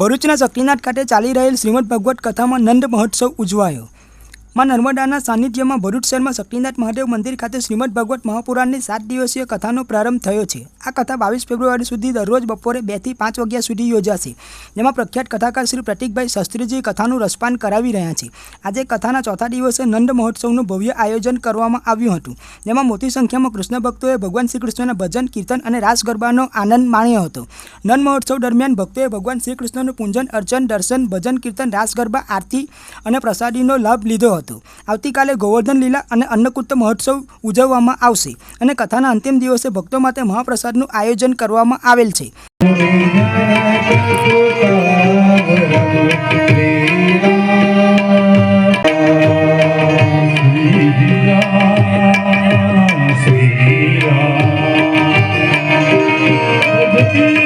ભરૂચના શક્તિનાથ ખાતે ચાલી રહેલ શ્રીમદ ભગવત કથામાં નંદ મહોત્સવ ઉજવાયો. માં નર્મદાના સાનિધ્યમાં ભરૂચ શહેરમાં શક્તિનાથ મહાદેવ મંદિર ખાતે શ્રીમદ ભગવત મહાપુરાણની સાત દિવસીય કથાનો પ્રારંભ થયો છે. આ કથા બાવીસ ફેબ્રુઆરી સુધી દરરોજ બપોરે બેથી પાંચ વાગ્યા સુધી યોજાશે. જેમાં પ્રખ્યાત કથાકાર શ્રી પ્રતિકભાઈ શાસ્ત્રીજી કથાનું રસપાન કરાવી રહ્યા છે. આજે કથાના ચોથા દિવસે નંદ મહોત્સવનું ભવ્ય આયોજન કરવામાં આવ્યું હતું. જેમાં મોટી સંખ્યામાં કૃષ્ણ ભક્તોએ ભગવાન શ્રી કૃષ્ણના ભજન, કીર્તન અને રાસ ગરબાનો આનંદ માણ્યો હતો. નંદ મહોત્સવ દરમિયાન ભક્તોએ ભગવાન શ્રી કૃષ્ણનું પૂજન, અર્ચન, દર્શન, ભજન, કીર્તન, રાસ ગરબા, આરતી અને પ્રસાદીનો લાભ લીધો હતો. આવતીકાલે ગોવર્ધન લીલા અને અન્નકૂટ મહોત્સવ ઉજવવામાં આવશે અને કથાના અંતિમ દિવસે ભક્તો માટે મહાપ્રસાદનું આયોજન કરવામાં આવેલ છે. मुनि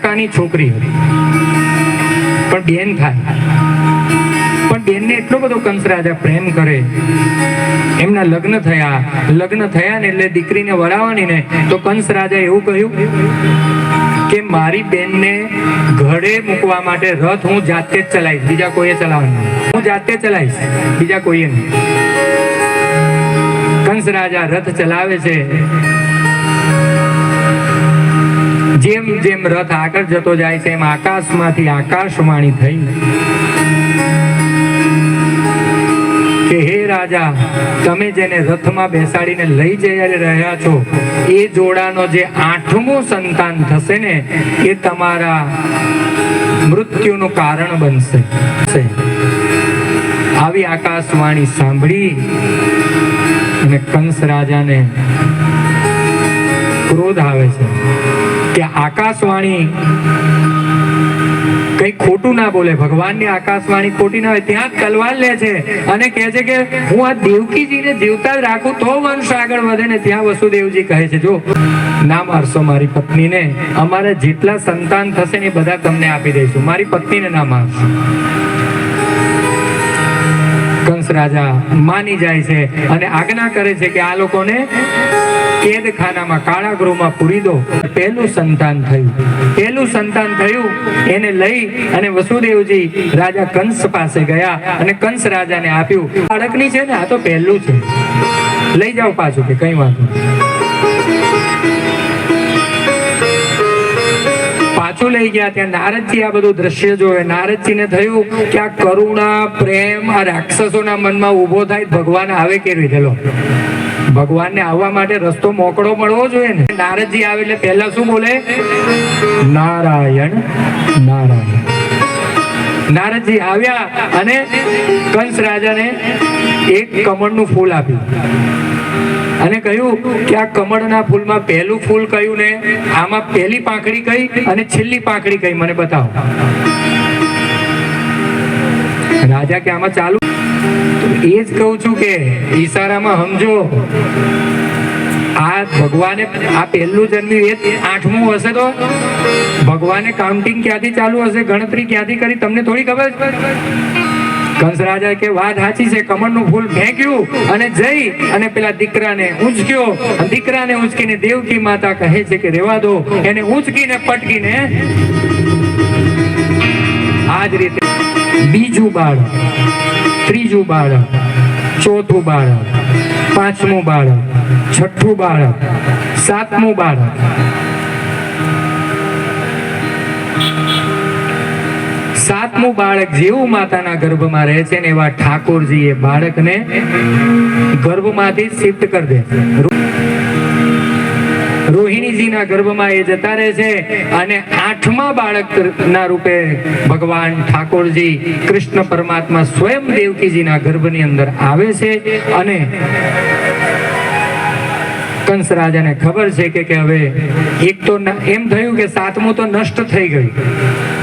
કાકાની છોકરી હતી. પણ બેન થાય. પણ બેનને એટલો બધો કંસ રાજા પ્રેમ કરે. એમના લગ્ન થયા. લગ્ન થયા ને એટલે દીકરીને વળાવવાની ને તો કંસ રાજા એવું કહ્યું કે મારી બેનને ઘરે મૂકવા માટે રથ હું જાતે જ ચલાવીશ. બીજા કોઈએ ચલાવવાનો હું જાતે ચલાવીશ. બીજા કોઈએ નહીં. કંસ રાજા રથ ચલાવે છે. જેમ જેમ રથ આગળ જતો જાય છે, એમ આકાશમાંથી આકાશવાણી થઈ કે હે રાજા, તમે જેને રથમાં બેસાડીને લઈ જઈ રહ્યા છો, એ જોડાનો જે આઠમું સંતાન થશે ને, એ તમારા મૃત્યુનું કારણ બનશે. આવી આકાશવાણી સાંભળી અને કંસ રાજાને ક્રોધ આવે છે કે આકાશવાણી કઈ ખોટું ના બોલે. ભગવાનની આકાશવાણી ખોટી ના હોય ત્યાં તલવાર લે છે અને કહે છે કે હું આ દેવકીજીને જીવતા જ રાખું તો વંશ આગળ વધે ને ત્યાં વસુદેવજી કહે છે, જો, ના મારશો મારી પત્નીને. અમારે જેટલા સંતાન થશે ને બધા તમને આપી દઈશું. મારી પત્નીને ના મારશો. કંસ રાજા માની જાય છે અને આજ્ઞા કરે છે કે આ લોકોને કેદખાનામાં, કાળા ગૃહમાં પૂરી દો. પહેલું સંતાન થયું. પહેલું સંતાન થયું, એને લઈ અને વસુદેવજી રાજા કંસ પાસે ગયા અને કંસ રાજાને આપ્યું. બાળકની છે ને, આ તો પહેલું છે. લઈ જાઓ પાછું કે કઈ વાંધો પાછું લઈ ગયા ત્યાં નારદજી આ બધું દ્રશ્ય જોવે. નારદજીને થયું કે આ કરુણા, પ્રેમ આ રાક્ષસોના મનમાં ઊભો થાય ભગવાન આવે કેવી રીતે લો ભગવાનને આવવા માટે રસ્તો મોકળો મળવો જોઈએ ને? નારદજી આવે એટલે પહેલા શું બોલે? નારાયણ નારાયણ. નારદજી આવ્યા અને કંસ રાજાને એક કમળનું ફૂલ આપ્યું. અને કહ્યું કે આ કમળના ફૂલમાં પહેલું ફૂલ કયું ને? આમાં પહેલી પાંખડી કઈ અને છેલ્લી પાંખડી કઈ? મને બતાવો. રાજા કે આમાં ચાલુ? એ જ કહું છું કે ઈશારામાં સમજો આ ભગવાને આ પહેલું જન્મ્યું એ આઠમું હશે તો? ભગવાને કાઉન્ટિંગ ક્યાંથી ચાલુ હશે? ગણતરી ક્યાંથી કરી? તમને થોડી ખબર છે? કંસ રાજા કે વાત સાચી છે, કમળનું ફૂલ ફેંક્યું અને જઈ અને પેલા દીકરાને ઊંચક્યો. દીકરાને ઊંચકીને દેવકી માતા કહે છે કે, રેવા દો. એને ઊંચકીને પટકીને આ જ રીતે બીજું બાળક, ત્રીજું બાળક, ચોથું બાળક પાંચમું બાળક, છઠ્ઠું બાળક, સાતમું બાળક. સાતમું બાળક જેવું માતાના ગર્ભમાં રહે છે ને એવા ઠાકોરજી એ બાળકને ગર્ભમાંથી શિફ્ટ કરી દે. છે રોહિણીજીના ગર્ભમાં એ જતા રહે છે અને આઠમા બાળકના રૂપે ભગવાન ઠાકોરજી કૃષ્ણ પરમાત્મા સ્વયં દેવકીજીના ગર્ભની અંદર આવે છે અને કંસ રાજાને ખબર છે કે હવે એક તો એમ થયું કે સાતમું તો નષ્ટ થઈ ગયું.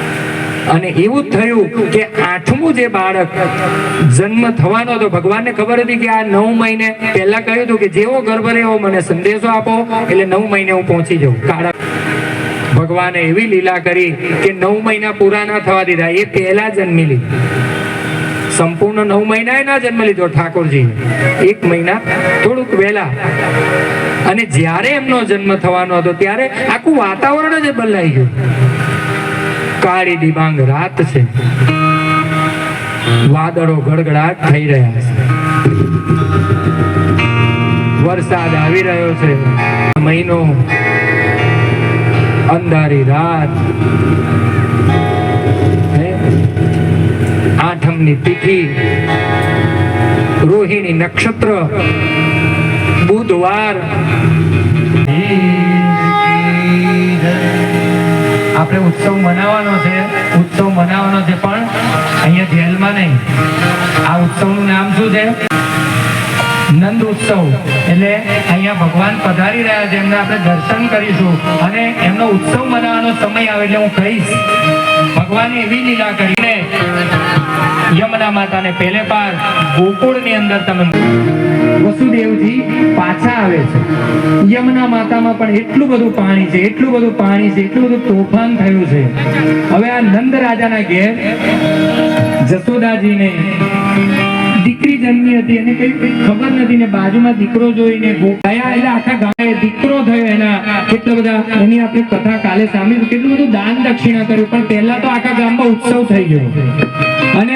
અને એવું થયું કે આઠમું જે બાળક જન્મ થવાનો હતો, ભગવાનને ખબર હતી કે આ નવ મહિને પહેલા કહ્યું હતું કે જેવો ગર્ભ રહ્યો મને સંદેશો આપો, એટલે નવ મહિને હું પહોંચી જાઉં. કાળા ભગવાને એવી લીલા કરી કે નવ મહિના પૂરા ના થવા દીધા, એ પહેલા જન્મી લીધી. સંપૂર્ણ નવ મહિના ના જન્મ લીધો ઠાકોરજી એક મહિના થોડુંક વહેલા. અને જ્યારે એમનો જન્મ થવાનો હતો, ત્યારે આખું વાતાવરણ જ બદલાઈ ગયું. કાળી ડિબાંગ રાત છે. વાદળો ગડગડાટ થઈ રહ્યા છે. વરસાદ આવી રહ્યો છે. મહિનો અંધારી રાત. આઠમની તિથિ. રોહિણી નક્ષત્ર. બુધવાર. આપણે ઉત્સવ મનાવવાનો છે, ઉત્સવ મનાવવાનો છે, પણ અહીંયા જેલમાં નહીં. આ ઉત્સવનું નામ શું છે? નંદ ઉત્સવ. એટલે અહીંયા ભગવાન પધારી રહ્યા છે, એમને આપણે દર્શન કરીશું. અને એમનો ઉત્સવ મનાવવાનો સમય આવે એટલે હું કહીશ ભગવાને એવી લીલા કરીને યમુના માતાને પહેલે પાર ગોકુળની અંદર તમે વસુદેવજી પાછા આવે છે. યમુના માતામાં પણ એટલું બધું પાણી છે, એટલું બધું પાણી છે, એટલું બધું તોફાન થયું છે. હવે આ નંદ રાજાના ઘેર જસોદાજીને દીકરી જન્મી હતી એને કઈ ખબર નથી ને બાજુમાં દીકરો જોઈને ગયા એટલે આખા ગામે દીકરો થયો એના. કેટલા બધા એની આપણે કથા કાલે સામે કેટલું બધું દાન દક્ષિણા કર્યું. પણ પહેલા તો આખા ગામમાં ઉત્સવ થઈ ગયો. અને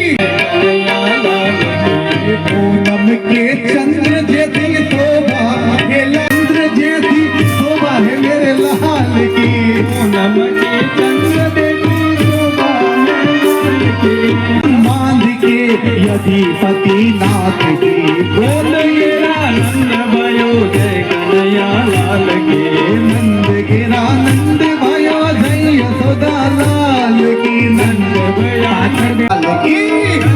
અધિપતિ નાથજી બોલ નંદ ભયો જય કનૈયા લાલ કે નંદ કેરા નંદ ભયો જય યશોદા લાલ કી નંદ ભયા લાલ કી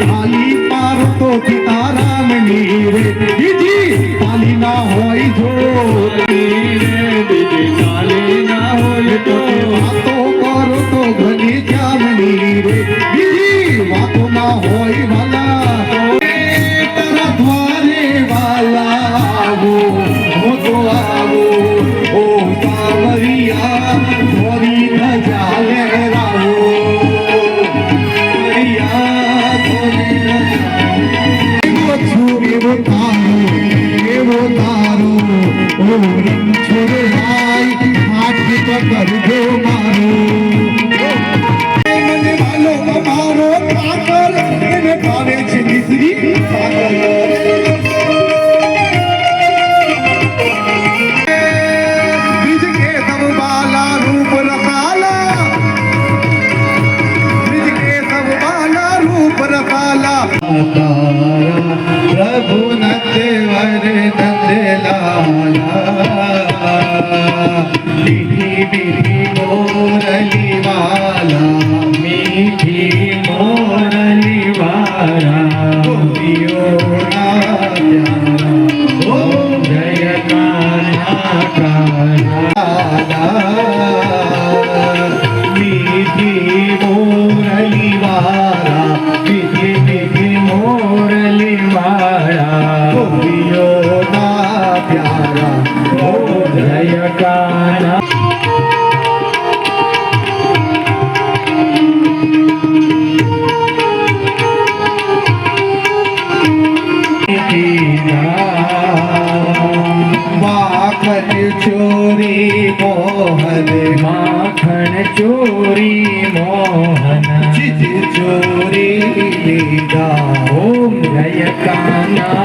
થાલી પારતો સીતારામની રે. બીજી થાલી ના હોય જો વાતો કરો તો ઘણી ચાલની રે. બીજી વાતો ના હોય વાલા તરફ વાલે વાલા આવો હું તો આવો. ছোড়ে ভাই হাট কথা ચોરી મોહન માખણ ચોરી મોહન. ચીજ ચોરી લીધા. ઓમ જય કાના.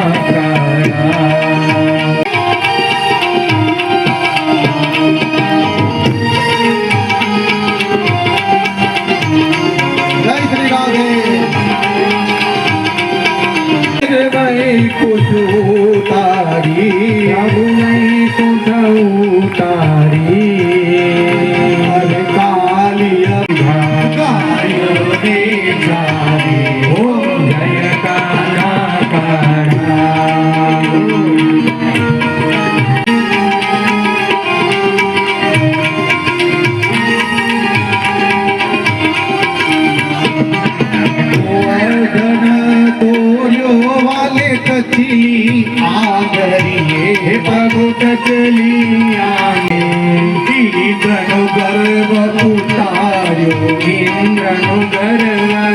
ಕಲಿಯಾನೆ ಈತನು ಗರ್ವ ಪುಟಾರ್ಯೋ ಇಂದ್ರನು ಗರ್ವ